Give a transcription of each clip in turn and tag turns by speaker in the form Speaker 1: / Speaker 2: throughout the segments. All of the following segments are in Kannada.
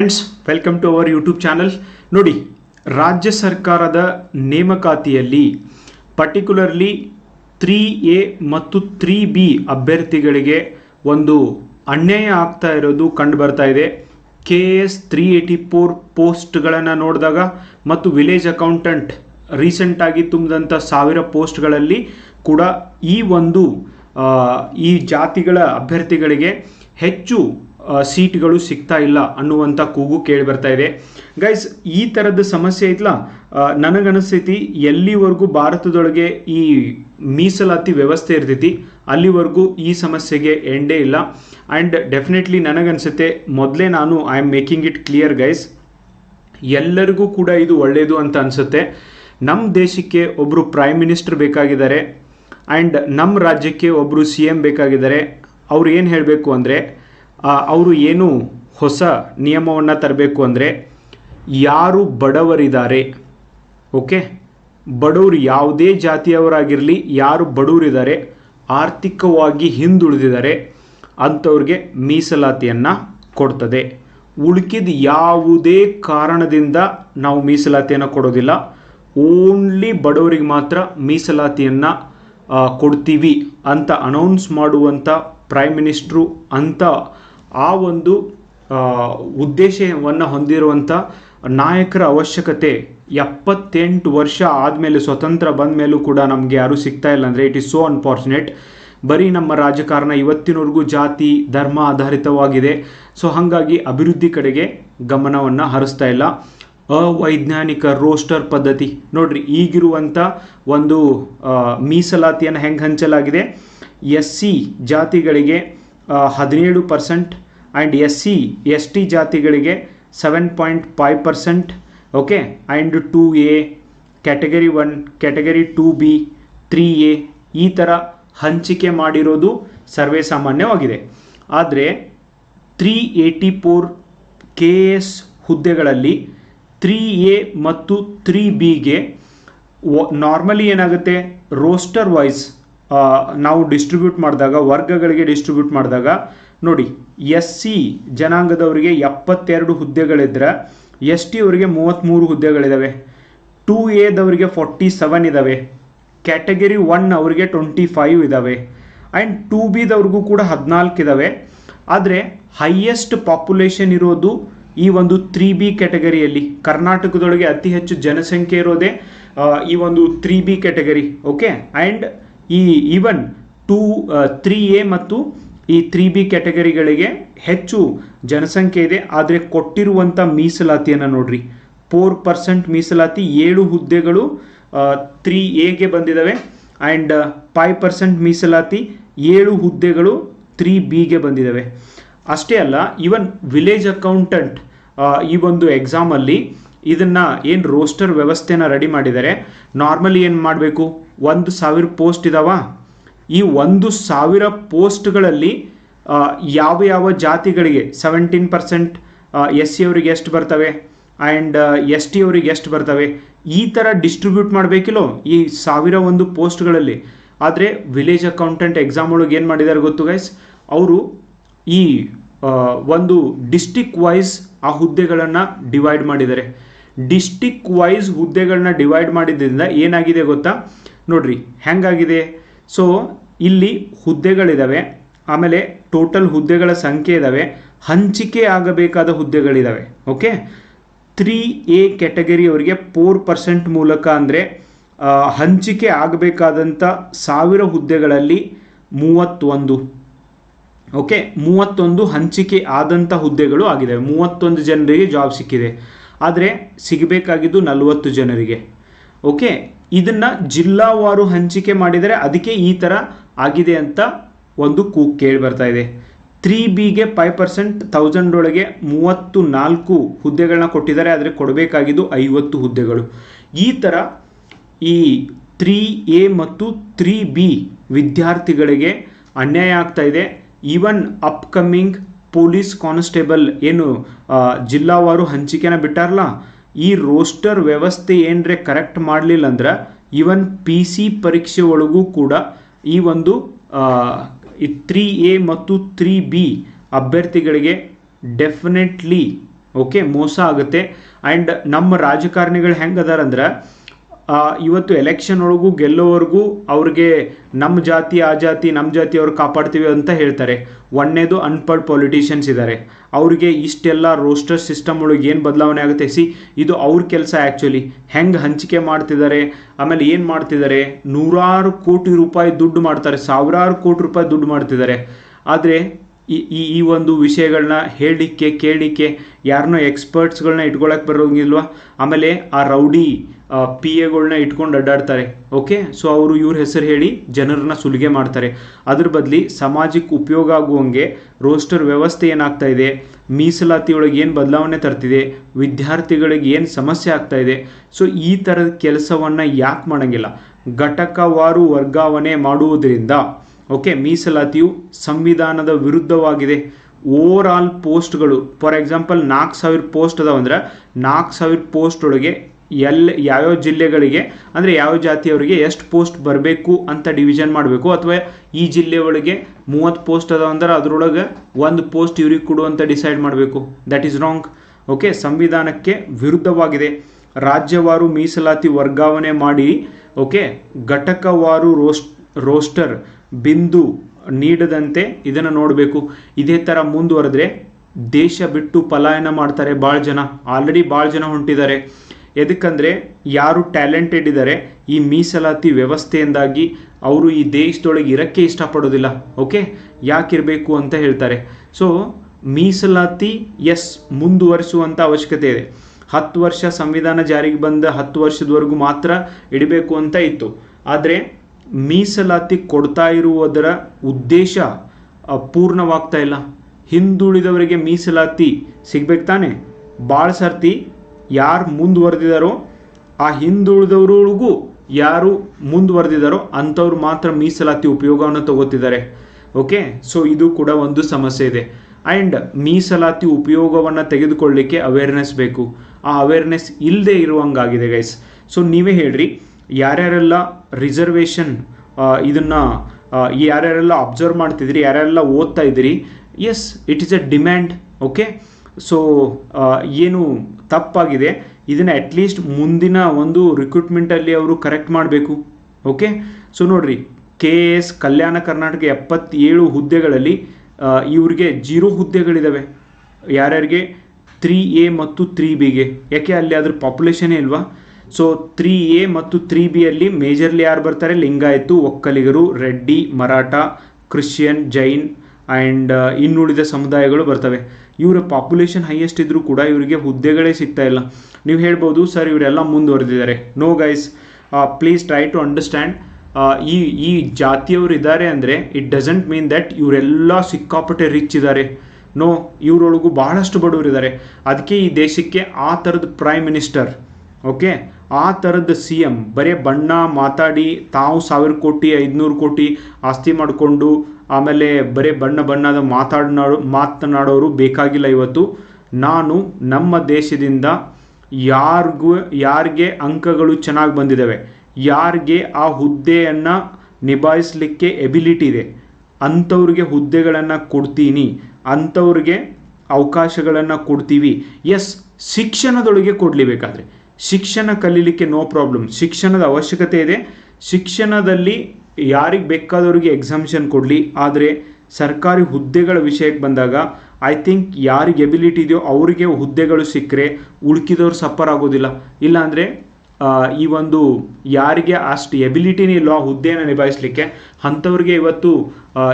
Speaker 1: Friends welcome to our YouTube channel ನೋಡಿ, ರಾಜ್ಯ ಸರ್ಕಾರದ ನೇಮಕಾತಿಯಲ್ಲಿ ಪರ್ಟಿಕ್ಯುಲರ್ಲಿ ತ್ರೀ ಎ ಮತ್ತು ತ್ರೀ ಬಿ ಅಭ್ಯರ್ಥಿಗಳಿಗೆ ಒಂದು ಅನ್ಯಾಯ ಆಗ್ತಾ ಇರೋದು ಕಂಡು ಬರ್ತಾ ಇದೆ. K S three eighty four ಪೋಸ್ಟ್ಗಳನ್ನು ನೋಡಿದಾಗ ಮತ್ತು ವಿಲೇಜ್ ಅಕೌಂಟೆಂಟ್ ರೀಸೆಂಟಾಗಿ ತುಂಬಿದಂಥ ಸಾವಿರ ಪೋಸ್ಟ್ಗಳಲ್ಲಿ ಕೂಡ ಈ ಒಂದು ಈ ಜಾತಿಗಳ ಅಭ್ಯರ್ಥಿಗಳಿಗೆ ಹೆಚ್ಚು ಸೀಟ್ಗಳು ಸಿಗ್ತಾ ಇಲ್ಲ ಅನ್ನುವಂಥ ಕೂಗು ಕೇಳಿ ಬರ್ತಾ ಇದೆ. ಗೈಸ್ ಈ ಥರದ ಸಮಸ್ಯೆ ಐತಲ್ಲ ನನಗನಿಸ್ತೈತಿ ಎಲ್ಲಿವರೆಗೂ ಭಾರತದೊಳಗೆ ಈ ಮೀಸಲಾತಿ ವ್ಯವಸ್ಥೆ ಇರ್ತೈತಿ, ಅಲ್ಲಿವರೆಗೂ ಈ ಸಮಸ್ಯೆಗೆ ಎಂಡೇ ಇಲ್ಲ. ಆ್ಯಂಡ್ ಡೆಫಿನೆಟ್ಲಿ ನನಗನ್ಸುತ್ತೆ ಮೊದಲೇ ನಾನು I am making it clear guys ಎಲ್ಲರಿಗೂ ಕೂಡ ಇದು ಒಳ್ಳೆಯದು ಅಂತ ಅನಿಸುತ್ತೆ. ನಮ್ಮ ದೇಶಕ್ಕೆ ಒಬ್ಬರು ಪ್ರೈಮ್ ಮಿನಿಸ್ಟರ್ ಬೇಕಾಗಿದ್ದಾರೆ. ಆ್ಯಂಡ್ ನಮ್ಮ ರಾಜ್ಯಕ್ಕೆ ಒಬ್ಬರು ಸಿ ಎಂ ಬೇಕಾಗಿದ್ದಾರೆ. ಅವ್ರು ಏನು ಹೇಳಬೇಕು ಅಂದರೆ ಅವರು ಏನು ಹೊಸ ನಿಯಮವನ್ನು ತರಬೇಕು ಅಂದರೆ ಯಾರು ಬಡವರಿದ್ದಾರೆ, ಓಕೆ? ಬಡವರು ಯಾವುದೇ ಜಾತಿಯವರಾಗಿರಲಿ, ಯಾರು ಬಡವರಿದ್ದಾರೆ, ಆರ್ಥಿಕವಾಗಿ ಹಿಂದುಳಿದಿದ್ದಾರೆ, ಅಂಥವ್ರಿಗೆ ಮೀಸಲಾತಿಯನ್ನು ಕೊಡ್ತದೆ. ಉಳ್ಕಿದ ಯಾವುದೇ ಕಾರಣದಿಂದ ನಾವು ಮೀಸಲಾತಿಯನ್ನು ಕೊಡೋದಿಲ್ಲ. ಓನ್ಲಿ ಬಡವರಿಗೆ ಮಾತ್ರ ಮೀಸಲಾತಿಯನ್ನು ಕೊಡ್ತೀವಿ ಅಂತ ಅನೌನ್ಸ್ ಮಾಡುವಂಥ ಪ್ರೈಮ್ ಮಿನಿಸ್ಟ್ರು ಅಂತ ಆ ಒಂದು ಉದ್ದೇಶವನ್ನು ಹೊಂದಿರುವಂಥ ನಾಯಕರ ಅವಶ್ಯಕತೆ ಎಪ್ಪತ್ತೆಂಟು ವರ್ಷ ಆದಮೇಲೆ, ಸ್ವತಂತ್ರ ಬಂದ ಮೇಲೂ ಕೂಡ ನಮಗೆ ಯಾರೂ ಸಿಗ್ತಾ ಇಲ್ಲ ಅಂದರೆ ಇಟ್ ಈಸ್ ಸೋ ಅನ್ಫಾರ್ಚುನೇಟ್ ಬರೀ ನಮ್ಮ ರಾಜಕಾರಣ ಇವತ್ತಿನವರೆಗೂ ಜಾತಿ, ಧರ್ಮ ಆಧಾರಿತವಾಗಿದೆ. ಸೊ ಹಾಗಾಗಿ ಅಭಿವೃದ್ಧಿ ಕಡೆಗೆ ಗಮನವನ್ನು ಹರಿಸ್ತಾ ಇಲ್ಲ. ಅವೈಜ್ಞಾನಿಕ ರೋಸ್ಟರ್ ಪದ್ಧತಿ. ನೋಡ್ರಿ ಈಗಿರುವಂಥ ಒಂದು ಮೀಸಲಾತಿಯನ್ನು ಹೆಂಗೆ ಹಂಚಲಾಗಿದೆ? ಎಸ್ ಸಿ ಜಾತಿಗಳಿಗೆ ಹದಿನೇಳು percent and S C S T ಜಾತಿಗಳಿಗೆ seven point five percent okay and two A category one category two B three A ಈ ಥರ ಹಂಚಿಕೆ ಮಾಡಿರೋದು ಸರ್ವೇ ಸಾಮಾನ್ಯವಾಗಿದೆ. ಆದರೆ three eighty four K S ಹುದ್ದೆಗಳಲ್ಲಿ three A ಮತ್ತು ತ್ರೀ ಬಿಗೆ ನಾರ್ಮಲಿ ಏನಾಗುತ್ತೆ? ರೋಸ್ಟರ್ ವೈಸ್ ನಾವು ಡಿಸ್ಟ್ರಿಬ್ಯೂಟ್ ಮಾಡಿದಾಗ, ವರ್ಗಗಳಿಗೆ ಡಿಸ್ಟ್ರಿಬ್ಯೂಟ್ ಮಾಡಿದಾಗ, ನೋಡಿ ಎಸ್ ಸಿ ಜನಾಂಗದವರಿಗೆ ಎಪ್ಪತ್ತೆರಡು ಹುದ್ದೆಗಳಿದ್ರೆ, ಎಸ್ ಟಿ ಅವರಿಗೆ ಮೂವತ್ತ್ಮೂರು ಹುದ್ದೆಗಳಿದ್ದಾವೆ ಟೂ ಎದವರಿಗೆ ಫೋರ್ಟಿ ಸೆವೆನ್ ಇದ್ದಾವೆ ಕ್ಯಾಟಗರಿ ಒನ್ ಅವರಿಗೆ ಟ್ವೆಂಟಿ ಫೈವ್ ಇದ್ದಾವೆ ಆ್ಯಂಡ್ ಟೂ ಬಿದವ್ರಿಗೂ ಕೂಡ ಹದಿನಾಲ್ಕು ಇದ್ದಾವೆ ಆದರೆ ಹೈಯೆಸ್ಟ್ ಪಾಪ್ಯುಲೇಷನ್ ಇರೋದು ಈ ಒಂದು ತ್ರೀ ಬಿ ಕ್ಯಾಟಗರಿಯಲ್ಲಿ. ಕರ್ನಾಟಕದೊಳಗೆ ಅತಿ ಹೆಚ್ಚು ಜನಸಂಖ್ಯೆ ಇರೋದೇ ಈ ಒಂದು three B category. Okay? And ಈ ಈವನ್ ಟೂ ತ್ರೀ ಎ ಮತ್ತು ಈ ತ್ರೀ ಬಿ ಕ್ಯಾಟಗರಿಗಳಿಗೆ ಹೆಚ್ಚು ಜನಸಂಖ್ಯೆ ಇದೆ. ಆದರೆ ಕೊಟ್ಟಿರುವಂಥ ಮೀಸಲಾತಿಯನ್ನು ನೋಡ್ರಿ. ಫೋರ್ ಪರ್ಸೆಂಟ್ ಮೀಸಲಾತಿ ಏಳು ಹುದ್ದೆಗಳು ತ್ರೀ ಎಗೆ ಬಂದಿದ್ದಾವೆ ಆ್ಯಂಡ್ ಫೈವ್ ಪರ್ಸೆಂಟ್ ಮೀಸಲಾತಿ ಏಳು ಹುದ್ದೆಗಳು ತ್ರೀ ಬಿಗೆ ಬಂದಿದ್ದಾವೆ ಅಷ್ಟೇ ಅಲ್ಲ ಈವನ್ ವಿಲೇಜ್ ಅಕೌಂಟೆಂಟ್ ಈ ಒಂದು ಎಕ್ಸಾಮಲ್ಲಿ ಇದನ್ನು ಏನು ರೋಸ್ಟರ್ ವ್ಯವಸ್ಥೆನ ರೆಡಿ ಮಾಡಿದ್ದಾರೆ ನಾರ್ಮಲಿ ಏನು ಮಾಡಬೇಕು? ಒಂದು ಸಾವಿರ ಪೋಸ್ಟ್ ಇದಾವ. ಈ ಒಂದು ಸಾವಿರ ಪೋಸ್ಟ್ಗಳಲ್ಲಿ ಯಾವ ಯಾವ ಜಾತಿಗಳಿಗೆ ಸೆವೆಂಟೀನ್ ಪರ್ಸೆಂಟ್ ಎಸ್ ಸಿ ಅವರಿಗೆ ಎಷ್ಟು ಬರ್ತವೆ ಆ್ಯಂಡ್ ಎಸ್ ಟಿ ಅವರಿಗೆ ಎಷ್ಟು ಬರ್ತವೆ, ಈ ಥರ ಡಿಸ್ಟ್ರಿಬ್ಯೂಟ್ ಮಾಡಬೇಕಿಲ್ಲೋ ಈ ಸಾವಿರ ಒಂದು ಪೋಸ್ಟ್ಗಳಲ್ಲಿ. ಆದರೆ ವಿಲೇಜ್ ಅಕೌಂಟೆಂಟ್ ಎಕ್ಸಾಮ್ ಒಳಗೆ ಏನು ಮಾಡಿದ್ದಾರೆ ಗೊತ್ತು ಗೈಸ್ ಅವರು ಈ ಒಂದು ಡಿಸ್ಟಿಕ್ ವೈಸ್ ಆ ಹುದ್ದೆಗಳನ್ನು ಡಿವೈಡ್ ಮಾಡಿದ್ದಾರೆ. ಡಿಸ್ಟಿಕ್ ವೈಸ್ ಹುದ್ದೆಗಳನ್ನ ಡಿವೈಡ್ ಮಾಡಿದ್ದರಿಂದ ಏನಾಗಿದೆ ಗೊತ್ತಾ? ನೋಡ್ರಿ, ಹೆಂಗಾಗಿದೆ? ಸೊ ಇಲ್ಲಿ ಹುದ್ದೆಗಳಿದ್ದಾವೆ ಆಮೇಲೆ ಟೋಟಲ್ ಹುದ್ದೆಗಳ ಸಂಖ್ಯೆ ಇದ್ದಾವೆ ಹಂಚಿಕೆ ಆಗಬೇಕಾದ ಹುದ್ದೆಗಳಿದ್ದಾವೆ ಓಕೆ ತ್ರೀ ಎ ಕ್ಯಾಟಗರಿಯವರಿಗೆ ಫೋರ್ ಪರ್ಸೆಂಟ್ ಮೂಲಕ ಅಂದರೆ ಹಂಚಿಕೆ ಆಗಬೇಕಾದಂಥ ಸಾವಿರ ಹುದ್ದೆಗಳಲ್ಲಿ ಮೂವತ್ತೊಂದು ಓಕೆ ಮೂವತ್ತೊಂದು ಹಂಚಿಕೆ ಆದಂಥ ಹುದ್ದೆಗಳು ಆಗಿದ್ದಾವೆ ಮೂವತ್ತೊಂದು ಜನರಿಗೆ ಜಾಬ್ ಸಿಕ್ಕಿದೆ. ಆದರೆ, ಸಿಗಬೇಕಾಗಿದ್ದು ನಲವತ್ತು ಜನರಿಗೆ ಓಕೆ ಇದನ್ನು ಜಿಲ್ಲಾವಾರು ಹಂಚಿಕೆ ಮಾಡಿದರೆ ಅದಕ್ಕೆ ಈ ಥರ ಆಗಿದೆ ಅಂತ ಒಂದು ಕೂ ಕೇಳಿ ಬರ್ತಾ ಇದೆ. ತ್ರೀ ಬಿಗೆ ಫೈವ್ ಪರ್ಸೆಂಟ್ ತೌಸಂಡ್ ಒಳಗೆ ಮೂವತ್ತು ನಾಲ್ಕು ಹುದ್ದೆಗಳನ್ನ ಕೊಟ್ಟಿದ್ದಾರೆ. ಆದರೆ ಕೊಡಬೇಕಾಗಿದ್ದು ಐವತ್ತು ಹುದ್ದೆಗಳು. ಈ ಥರ ಈ ತ್ರೀ ಎ ಮತ್ತು ತ್ರೀ ಬಿ ವಿದ್ಯಾರ್ಥಿಗಳಿಗೆ ಅನ್ಯಾಯ ಆಗ್ತಾ ಇದೆ. ಈವನ್ ಅಪ್ಕಮಿಂಗ್ ಪೊಲೀಸ್ ಕಾನ್ಸ್ಟೇಬಲ್ ಏನು ಜಿಲ್ಲಾವಾರು ಹಂಚಿಕೆನ ಬಿಟ್ಟಾರಲ್ಲ ಈ ರೋಸ್ಟರ್ ವ್ಯವಸ್ಥೆ ಏನರೆ ಕರೆಕ್ಟ್ ಮಾಡಲಿಲ್ಲ ಅಂದ್ರೆ ಈವನ್ ಪಿ ಸಿ ಪರೀಕ್ಷೆ ಒಳಗೂ ಕೂಡ ಈ ಒಂದು ತ್ರೀ ಎ ಮತ್ತು ತ್ರೀ ಬಿ ಅಭ್ಯರ್ಥಿಗಳಿಗೆ ಡೆಫಿನೆಟ್ಲಿ ಓಕೆ ಮೋಸ ಆಗುತ್ತೆ. ಆ್ಯಂಡ್ ನಮ್ಮ ರಾಜಕಾರಣಿಗಳು ಹೆಂಗೆ ಅದಾರಂದ್ರೆ ಇವತ್ತು ಎಲೆಕ್ಷನ್ ಒಳಗೂ ಗೆಲ್ಲೋವರೆಗೂ ಅವ್ರಿಗೆ ನಮ್ಮ ಜಾತಿ, ಆ ಜಾತಿ ನಮ್ಮ ಜಾತಿ ಅವ್ರು ಕಾಪಾಡ್ತೀವಿ ಅಂತ ಹೇಳ್ತಾರೆ. ಒಂದನೇದು ಅನ್ಪಡ್ ಪೊಲಿಟಿಷಿಯನ್ಸ್ ಇದ್ದಾರೆ ಅವ್ರಿಗೆ ಇಷ್ಟೆಲ್ಲ ರೋಸ್ಟರ್ ಸಿಸ್ಟಮ್ ಒಳಗೆ ಏನು ಬದಲಾವಣೆ ಆಗುತ್ತೆ? ಸಿ, ಇದು ಅವ್ರ ಕೆಲಸ ಆ್ಯಕ್ಚುಲಿ ಹೆಂಗೆ ಹಂಚಿಕೆ ಮಾಡ್ತಿದ್ದಾರೆ ಆಮೇಲೆ ಏನು ಮಾಡ್ತಿದ್ದಾರೆ ನೂರಾರು ಕೋಟಿ ರೂಪಾಯಿ ದುಡ್ಡು ಮಾಡ್ತಾರೆ. ಸಾವಿರಾರು ಕೋಟಿ ರೂಪಾಯಿ ದುಡ್ಡು ಮಾಡ್ತಿದ್ದಾರೆ ಆದರೆ ಈ ಈ ಈ ಒಂದು ವಿಷಯಗಳನ್ನ ಹೇಳಲಿಕ್ಕೆ, ಕೇಳಲಿಕ್ಕೆ ಯಾರನ್ನೋ ಎಕ್ಸ್ಪರ್ಟ್ಸ್ಗಳನ್ನ ಇಟ್ಕೊಳಕ್ಕೆ ಬರೋಂಗಿಲ್ವಾ ಆಮೇಲೆ ಆ ರೌಡಿ ಪಿ ಎಗಳನ್ನ ಇಟ್ಕೊಂಡು ಅಡ್ಡಾಡ್ತಾರೆ ಓಕೆ ಸೊ ಅವರು ಇವ್ರ ಹೆಸರು ಹೇಳಿ ಜನರನ್ನ ಸುಲಿಗೆ ಮಾಡ್ತಾರೆ. ಅದ್ರ ಬದಲಿ ಸಮಾಜಕ್ಕೆ ಉಪಯೋಗ ಆಗುವಂಗೆ ರೋಸ್ಟರ್ ವ್ಯವಸ್ಥೆ ಏನಾಗ್ತಾ ಇದೆ? ಮೀಸಲಾತಿ ಒಳಗೆ ಏನು ಬದಲಾವಣೆ ತರ್ತಿದೆ? ವಿದ್ಯಾರ್ಥಿಗಳಿಗೆ ಏನು ಸಮಸ್ಯೆ ಆಗ್ತಾ ಇದೆ? ಸೊ ಈ ಥರದ ಕೆಲಸವನ್ನು ಯಾಕೆ ಮಾಡೋಂಗಿಲ್ಲ? ಘಟಕವಾರು ವರ್ಗಾವಣೆ ಮಾಡುವುದರಿಂದ ಓಕೆ ಮೀಸಲಾತಿಯು ಸಂವಿಧಾನದ ವಿರುದ್ಧವಾಗಿದೆ. ಓವರ್ ಆಲ್ ಪೋಸ್ಟ್ಗಳು ಫಾರ್ ಎಕ್ಸಾಂಪಲ್ ನಾಲ್ಕು ಸಾವಿರ ಪೋಸ್ಟ್ ಅದಾವಂದ್ರೆ ನಾಲ್ಕು ಸಾವಿರ ಪೋಸ್ಟ್ ಒಳಗೆ ಎಲ್ಲಿ ಯಾವ್ಯಾವ ಜಿಲ್ಲೆಗಳಿಗೆ, ಅಂದರೆ ಯಾವ ಜಾತಿಯವರಿಗೆ ಎಷ್ಟು ಪೋಸ್ಟ್ ಬರಬೇಕು ಅಂತ ಡಿವಿಷನ್ ಮಾಡಬೇಕು. ಅಥವಾ ಈ ಜಿಲ್ಲೆ ಒಳಗೆ ಮೂವತ್ತು ಪೋಸ್ಟ್ ಅದಾವ ಅಂದ್ರೆ ಅದರೊಳಗೆ ಒಂದು ಪೋಸ್ಟ್ ಇವ್ರಿಗೆ ಕೊಡು ಅಂತ ಡಿಸೈಡ್ ಮಾಡಬೇಕು. ದಟ್ ಈಸ್ ರಾಂಗ್ ಓಕೆ ಸಂವಿಧಾನಕ್ಕೆ ವಿರುದ್ಧವಾಗಿದೆ. ರಾಜ್ಯವಾರು ಮೀಸಲಾತಿ ವರ್ಗಾವಣೆ ಮಾಡಿ ಓಕೆ ಘಟಕವಾರು ರೋಸ್ಟ್ ರೋಸ್ಟರ್ ಬಿಂದು ನೀಡದಂತೆ ಇದನ್ನು ನೋಡಬೇಕು. ಇದೇ ಥರ ಮುಂದುವರೆದ್ರೆ ದೇಶ ಬಿಟ್ಟು ಪಲಾಯನ ಮಾಡ್ತಾರೆ ಭಾಳ ಜನ. ಆಲ್ರೆಡಿ ಭಾಳ ಜನ ಹೊಂಟಿದ್ದಾರೆ. ಎದಕ್ಕಂದರೆ ಯಾರು ಟ್ಯಾಲೆಂಟೆಡ್ ಇದ್ದಾರೆ ಈ ಮೀಸಲಾತಿ ವ್ಯವಸ್ಥೆಯಿಂದಾಗಿ ಅವರು ಈ ದೇಶದೊಳಗೆ ಇರೋಕ್ಕೆ ಇಷ್ಟಪಡೋದಿಲ್ಲ, ಓಕೆ? ಯಾಕಿರಬೇಕು ಅಂತ ಹೇಳ್ತಾರೆ. ಸೊ ಮೀಸಲಾತಿ ಎಸ್ ಮುಂದುವರಿಸುವಂಥ ಅವಶ್ಯಕತೆ ಇದೆ. ಹತ್ತು ವರ್ಷ ಸಂವಿಧಾನ ಜಾರಿಗೆ ಬಂದ ಹತ್ತು ವರ್ಷದವರೆಗೂ ಮಾತ್ರ ಇಡಬೇಕು ಅಂತ ಇತ್ತು. ಆದರೆ ಮೀಸಲಾತಿ ಕೊಡ್ತಾ ಇರುವುದರ ಉದ್ದೇಶ ಪೂರ್ಣವಾಗ್ತಾ ಇಲ್ಲ. ಹಿಂದುಳಿದವರಿಗೆ ಮೀಸಲಾತಿ ಸಿಗ್ಬೇಕು ತಾನೆ? ಭಾಳ ಸರ್ತಿ ಯಾರು ಮುಂದುವರೆದಿದ್ದಾರೋ ಆ ಹಿಂದುಳಿದವರಿಗೂ ಯಾರು ಮುಂದುವರೆದಿದ್ದಾರೋ ಅಂಥವ್ರು ಮಾತ್ರ ಮೀಸಲಾತಿ ಉಪಯೋಗವನ್ನು ತಗೋತಿದ್ದಾರೆ. ಓಕೆ ಸೊ ಇದು ಕೂಡ ಒಂದು ಸಮಸ್ಯೆ ಇದೆ. ಆ್ಯಂಡ್ ಮೀಸಲಾತಿ ಉಪಯೋಗವನ್ನು ತೆಗೆದುಕೊಳ್ಳಿಕ್ಕೆ ಅವೇರ್ನೆಸ್ ಬೇಕು. ಆ ಅವೇರ್ನೆಸ್ ಇಲ್ಲದೆ ಇರುವಂಗಾಗಿದೆ ಗೈಸ್ ಸೊ ನೀವೇ ಹೇಳ್ರಿ, ಯಾರ್ಯಾರೆಲ್ಲ ರಿಸರ್ವೇಷನ್ ಇದನ್ನು ಯಾರ್ಯಾರೆಲ್ಲ ಅಬ್ಸರ್ವ್ ಮಾಡ್ತಿದ್ರಿ, ಯಾರ್ಯಾರೆಲ್ಲ ಓದ್ತಾ ಇದ್ದೀರಿ yes it is a demand okay so ಏನು ತಪ್ಪಾಗಿದೆ. ಇದನ್ನು ಅಟ್ಲೀಸ್ಟ್ ಮುಂದಿನ ಒಂದು ರಿಕ್ರೂಟ್ಮೆಂಟಲ್ಲಿ ಅವರು ಕರೆಕ್ಟ್ ಮಾಡಬೇಕು. ಓಕೆ ಸೊ ನೋಡಿರಿ ಕೆ ಎಸ್ ಕಲ್ಯಾಣ ಕರ್ನಾಟಕ ಎಪ್ಪತ್ತೇಳು ಹುದ್ದೆಗಳಲ್ಲಿ ಇವರಿಗೆ ಇವ್ರಿಗೆ ಜೀರೋ ಹುದ್ದೆಗಳಿದ್ದಾವೆ ಯಾರ್ಯಾರಿಗೆ? ತ್ರೀ ಎ ಮತ್ತು ತ್ರೀ ಬಿಗೆ ಯಾಕೆ ಅಲ್ಲಿ ಅದ್ರ ಪಾಪ್ಯುಲೇಷನೇ ಇಲ್ವಾ? ಸೊ ತ್ರೀ ಎ ಮತ್ತು ತ್ರೀ ಬಿಯಲ್ಲಿ ಮೇಜರ್ಲಿ ಯಾರು ಬರ್ತಾರೆ? ಲಿಂಗಾಯತು, ಒಕ್ಕಲಿಗರು, ರೆಡ್ಡಿ, ಮರಾಠ ಕ್ರಿಶ್ಚಿಯನ್ ಜೈನ್ ಆ್ಯಂಡ್ ಇನ್ನುಳಿದ ಸಮುದಾಯಗಳು ಬರ್ತವೆ. ಇವರ ಪಾಪ್ಯುಲೇಷನ್ ಹೈಯೆಸ್ಟ್ ಇದ್ದರೂ ಕೂಡ ಇವರಿಗೆ ಹುದ್ದೆಗಳೇ ಸಿಗ್ತಾ ಇಲ್ಲ. ನೀವು ಹೇಳ್ಬೋದು, ಸರ್, ಇವರೆಲ್ಲ ಮುಂದುವರೆದಿದ್ದಾರೆ. No guys please try to understand ಈ ಈ ಜಾತಿಯವರು ಇದ್ದಾರೆ ಅಂದರೆ ಇಟ್ ಡಸಂಟ್ ಮೀನ್ ದಟ್ ಇವರೆಲ್ಲ ಸಿಕ್ಕಾಪಟ್ಟೆ ರಿಚ್ ಇದ್ದಾರೆ. ನೋ ಇವರೊಳಗೂ ಬಹಳಷ್ಟು ಬಡವರಿದ್ದಾರೆ ಅದಕ್ಕೆ ಈ ದೇಶಕ್ಕೆ ಆ ಥರದ ಪ್ರೈಮ್ ಮಿನಿಸ್ಟರ್ ಓಕೆ ಆ ಥರದ ಸಿ ಎಂ ಬರೀ ಬಣ್ಣ ಮಾತಾಡಿ ತಾವು ಸಾವಿರ ಕೋಟಿ, ಐದುನೂರು ಕೋಟಿ ಆಸ್ತಿ ಮಾಡಿಕೊಂಡು ಆಮೇಲೆ ಬರೀ ಬಣ್ಣ ಬಣ್ಣದ ಮಾತಾಡೋ ಮಾತನಾಡೋರು ಬೇಕಾಗಿಲ್ಲ ಇವತ್ತು. ನಾನು ನಮ್ಮ ದೇಶದಿಂದ ಯಾರಿಗೂ, ಯಾರಿಗೆ ಅಂಕಗಳು ಚೆನ್ನಾಗಿ ಬಂದಿದ್ದಾವೆ ಯಾರಿಗೆ ಆ ಹುದ್ದೆಯನ್ನು ನಿಭಾಯಿಸಲಿಕ್ಕೆ ಎಬಿಲಿಟಿ ಇದೆ, ಅಂಥವ್ರಿಗೆ ಹುದ್ದೆಗಳನ್ನು ಕೊಡ್ತೀನಿ, ಅಂಥವ್ರಿಗೆ ಅವಕಾಶಗಳನ್ನು ಕೊಡ್ತೀವಿ. ಎಸ್ ಶಿಕ್ಷಣದೊಳಗೆ ಕೊಡಲಿ ಬೇಕಾದರೆ ಶಿಕ್ಷಣ ಕಲೀಲಿಕ್ಕೆ ನೋ ಪ್ರಾಬ್ಲಮ್ ಶಿಕ್ಷಣದ ಅವಶ್ಯಕತೆ ಇದೆ. ಶಿಕ್ಷಣದಲ್ಲಿ ಯಾರಿಗೆ ಬೇಕಾದವ್ರಿಗೆ ಎಕ್ಸಾಮಿಷನ್ ಕೊಡಲಿ, ಆದರೆ ಸರ್ಕಾರಿ ಹುದ್ದೆಗಳ ವಿಷಯಕ್ಕೆ ಬಂದಾಗ ಐ ಥಿಂಕ್ ಯಾರಿಗೆ ಎಬಿಲಿಟಿ ಇದೆಯೋ ಅವರಿಗೆ ಹುದ್ದೆಗಳು ಸಿಕ್ಕರೆ ಉಳ್ಕಿದವ್ರು ಸಫರ್ ಆಗೋದಿಲ್ಲ. ಇಲ್ಲಾಂದರೆ ಈ ಒಂದು ಯಾರಿಗೆ ಅಷ್ಟು ಎಬಿಲಿಟಿನೇ ಇಲ್ಲ ಆ ಹುದ್ದೆಯನ್ನು ನಿಭಾಯಿಸಲಿಕ್ಕೆ, ಅಂಥವ್ರಿಗೆ ಇವತ್ತು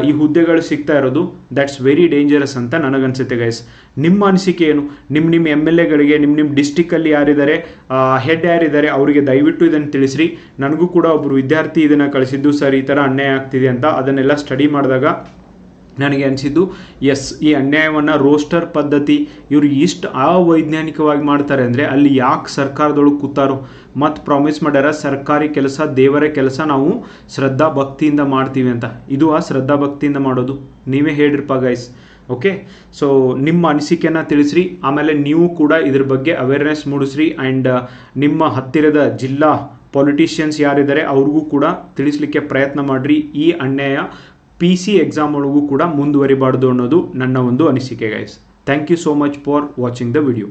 Speaker 1: ಈ ಹುದ್ದೆಗಳು ಸಿಗ್ತಾ ಇರೋದು ದಟ್ಸ್ ವೆರಿ ಡೇಂಜರಸ್ ಅಂತ ನನಗನ್ಸುತ್ತೆ ಗೈಸ್ ನಿಮ್ಮ ಅನಿಸಿಕೆ ಏನು? ನಿಮ್ಮ ನಿಮ್ಮ ಎಂ ಎಲ್ ಎಗಳಿಗೆ ನಿಮ್ಮ ನಿಮ್ಮ ಡಿಸ್ಟಿಕ್ಕಲ್ಲಿ ಯಾರಿದ್ದಾರೆ ಹೆಡ್ ಯಾರಿದ್ದಾರೆ, ಅವರಿಗೆ ದಯವಿಟ್ಟು ಇದನ್ನು ತಿಳಿಸ್ರಿ. ನನಗೂ ಕೂಡ ಒಬ್ಬರು ವಿದ್ಯಾರ್ಥಿ ಇದನ್ನು ಕಳಿಸಿದ್ದು ಸರ್, ಈ ಥರ ಅನ್ಯಾಯ ಆಗ್ತಿದೆ ಅಂತ ಅದನ್ನೆಲ್ಲ ಸ್ಟಡಿ ಮಾಡಿದಾಗ ನನಗೆ ಅನಿಸಿದ್ದು ಎಸ್ ಈ ಅನ್ಯಾಯವನ್ನು ರೋಸ್ಟರ್ ಪದ್ಧತಿ ಇವರು ಇಷ್ಟು ಅವೈಜ್ಞಾನಿಕವಾಗಿ ಮಾಡ್ತಾರೆ ಅಂದರೆ ಅಲ್ಲಿ ಯಾಕೆ ಸರ್ಕಾರದೊಳಗೆ ಕೂತಾರೋ. ಮತ್ತು ಪ್ರಾಮಿಸ್ ಮಾಡ್ಯಾರ, ಸರ್ಕಾರಿ ಕೆಲಸ, ದೇವರ ಕೆಲಸ ನಾವು ಶ್ರದ್ಧಾ ಭಕ್ತಿಯಿಂದ ಮಾಡ್ತೀವಿ ಅಂತ. ಇದು ಆ ಶ್ರದ್ಧಾ ಭಕ್ತಿಯಿಂದ ಮಾಡೋದು. ನೀವೇ ಹೇಳಿರಪ್ಪ ಗೈಸ್ ಓಕೆ ಸೊ ನಿಮ್ಮ ಅನಿಸಿಕೆಯನ್ನು ತಿಳಿಸ್ರಿ, ಆಮೇಲೆ ನೀವು ಕೂಡ ಇದ್ರ ಬಗ್ಗೆ ಅವೇರ್ನೆಸ್ ಮೂಡಿಸ್ರಿ ಆ್ಯಂಡ್ ನಿಮ್ಮ ಹತ್ತಿರದ ಜಿಲ್ಲಾ ಪೊಲಿಟಿಷಿಯನ್ಸ್ ಯಾರಿದ್ದಾರೆ ಅವ್ರಿಗೂ ಕೂಡ ತಿಳಿಸ್ಲಿಕ್ಕೆ ಪ್ರಯತ್ನ ಮಾಡಿರಿ. ಈ ಅನ್ಯಾಯ ಪಿ ಸಿ ಎಕ್ಸಾಮ್ ಒಳಗೂ ಕೂಡ ಮುಂದುವರಿಬಾರ್ದು ಅನ್ನೋದು ನನ್ನ ಒಂದು ಅನಿಸಿಕೆ guys thank you so much for watching the video